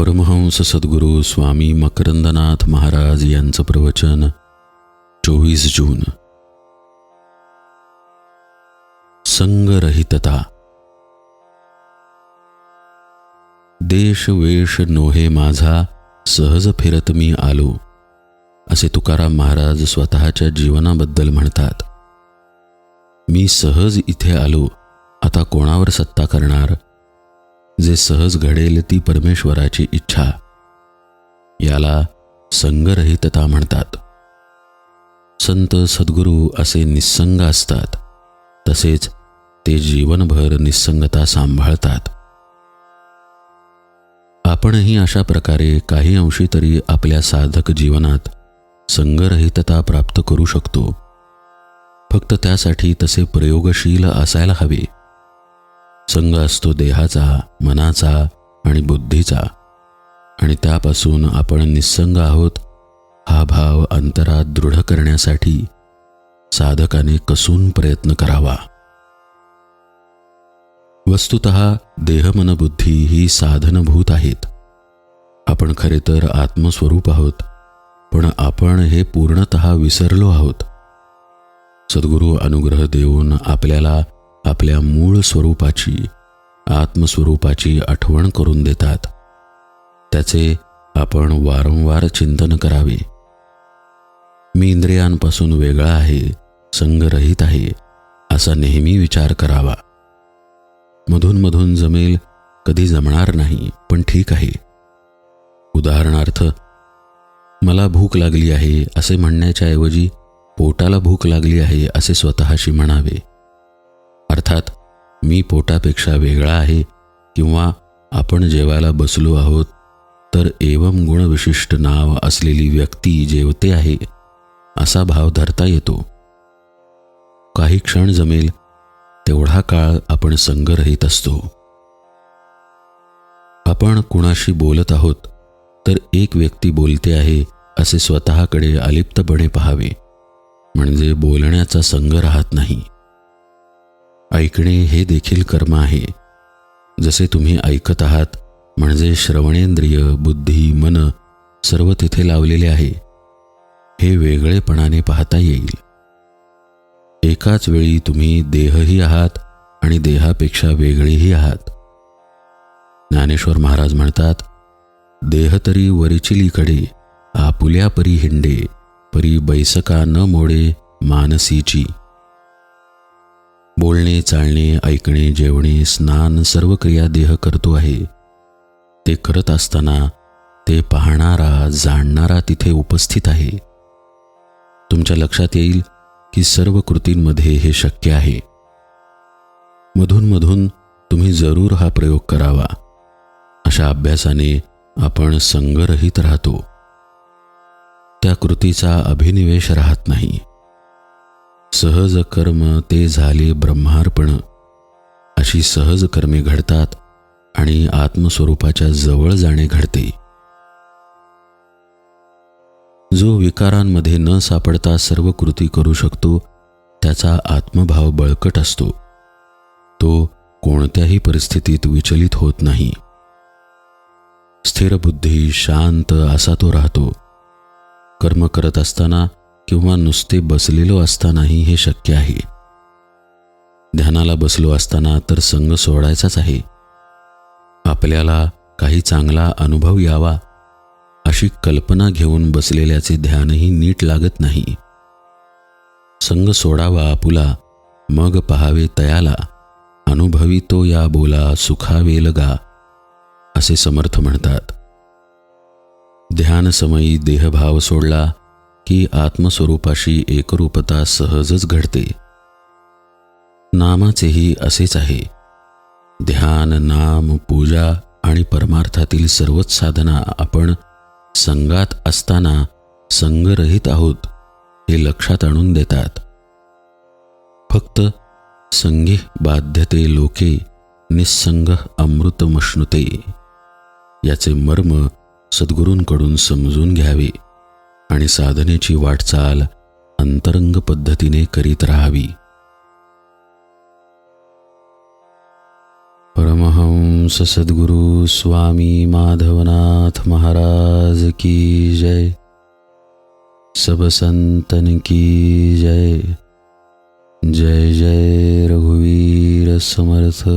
परमहंस सद्गुरू स्वामी मकरंदनाथ महाराज यांचं प्रवचन चोवीस जून. संगरहितता. देश वेश नोहे माझा सहज फिरत मी आलो असे तुकाराम महाराज स्वतःच्या जीवनाबद्दल म्हणतात. मी सहज इथे आलो आता कोणावर सत्ता करणार? जे सहज घडेल ती परमेश्वराची इच्छा. याला संगरहितता म्हणतात. संत सद्गुरू असे निस्संग असतात. तसेच ते जीवनभर निस्संगता सांभाळतात. आपणही अशा प्रकारे काही अंशी तरी आपल्या साधक जीवनात संगरहितता प्राप्त करू शकतो. फक्त त्यासाठी तसे प्रयोगशील असायला हवे. संघ असतो देहाचा मनाचा आणि बुद्धीचा. आणि त्यापासून आपण निस्संग आहोत हा भाव अंतरात दृढ करण्यासाठी साधकाने कसून प्रयत्न करावा. वस्तुत देहमनबुद्धी ही साधनभूत आहेत. आपण खरे तर आत्मस्वरूप आहोत पण आपण हे पूर्णत विसरलो आहोत. सद्गुरू अनुग्रह देऊन आपल्याला आपल्या मूळ स्वरूपाची आत्मस्वरूपाची आठवण करून देतात. त्याचे आपण वारंवार चिंतन करावे. मी इंद्रियांपासून वेगळा आहे संगरहित आहे असा नेहमी विचार करावा. मधून मधून जमेल कधी जमणार नाही पण ठीक आहे. उदाहरणार्थ मला भूक लागली आहे असे म्हणण्याच्या ऐवजी पोटाला भूक लागली आहे असे स्वतःशी म्हणावे. अर्थात मी पोटापेक्षा वेगळा आहे किंवा आपण जेवायला बसलो आहोत तर एवम गुणविशिष्ट नाव असलेली व्यक्ती जेवते आहे असा भाव धरता येतो. काही क्षण जमेल तेवढा काळ आपण संगरहित असतो. आपण कुणाशी बोलत आहोत तर एक व्यक्ती बोलते आहे असे स्वतःकडे अलिप्तपणे पहावे. म्हणजे बोलण्याचा संग राहत नाही. ऐकणे हे देखील कर्म आहे. जसे तुम्ही ऐकत आहात म्हणजे श्रवणेंद्रिय बुद्धी मन सर्व तिथे लावलेले आहे. हे वेगळेपणाने पाहता येईल. एकाच वेळी तुम्ही देहही आहात आणि देहापेक्षा वेगळेही आहात. ज्ञानेश्वर महाराज म्हणतात देह तरी वरिचिलीकडे आपुल्या परी हिंडे परी बैसका न मोडे मानसीची. बोलणे चालणे ऐकणे जेवणे स्नान सर्व क्रिया देह करतो आहे. ते करत असताना ते पाहणारा जाणणारा तिथे उपस्थित आहे. तुमच्या लक्षात येईल की सर्व कृतींमध्ये हे शक्य आहे. मधून मधून तुम्ही जरूर हा प्रयोग करावा. अशा अभ्यासाने आपण संगरहित राहतो. त्या कृतीचा अभिनिवेश राहत नाही. सहज कर्म ते झाले ब्रह्मार्पण. अशी सहज कर्मे घडतात आणि आत्मस्वरूपाच्या जवळ जाणे घडते. जो विकारांमध्ये न सापडता सर्व कृती करू शकतो त्याचा आत्मभाव बळकट असतो. तो कोणत्याही परिस्थितीत विचलित होत नाही. स्थिरबुद्धी शांत असा तो राहतो. कर्म करत असताना किंवा नुसते बसलेलो असतानाही हे शक्य आहे. ध्यानाला बसलो असताना तर संग सोडायचाच आहे. आपल्याला काही चांगला अनुभव यावा अशी कल्पना घेऊन बसलेल्याचे ध्यानही नीट लागत नाही. संग सोडावा आपुला मग पहावे तयाला अनुभवी तो या बोला सुखावेल गा असे समर्थ म्हणतात. ध्यानसमयी देहभाव सोडला की आत्मस्वरूपाशी एकरूपता सहजच घडते. नामाचेही असेच आहे. ध्यान नाम पूजा आणि परमार्थातील सर्वच साधना आपण संगात असताना संगरहित आहोत हे लक्षात आणून देतात. फक्त संगी बाध्यते लोके निसंग अमृतमश्नुते. याचे मर्म सद्गुरूंकडून समजून घ्यावे. आणि साधनेची वाटचाल अंतरंग पद्धतीने करीत राहावी. परमहंस सद्गुरु स्वामी माधवनाथ महाराज की जय. सब संतन की जय. जय जय रघुवीर समर्थ.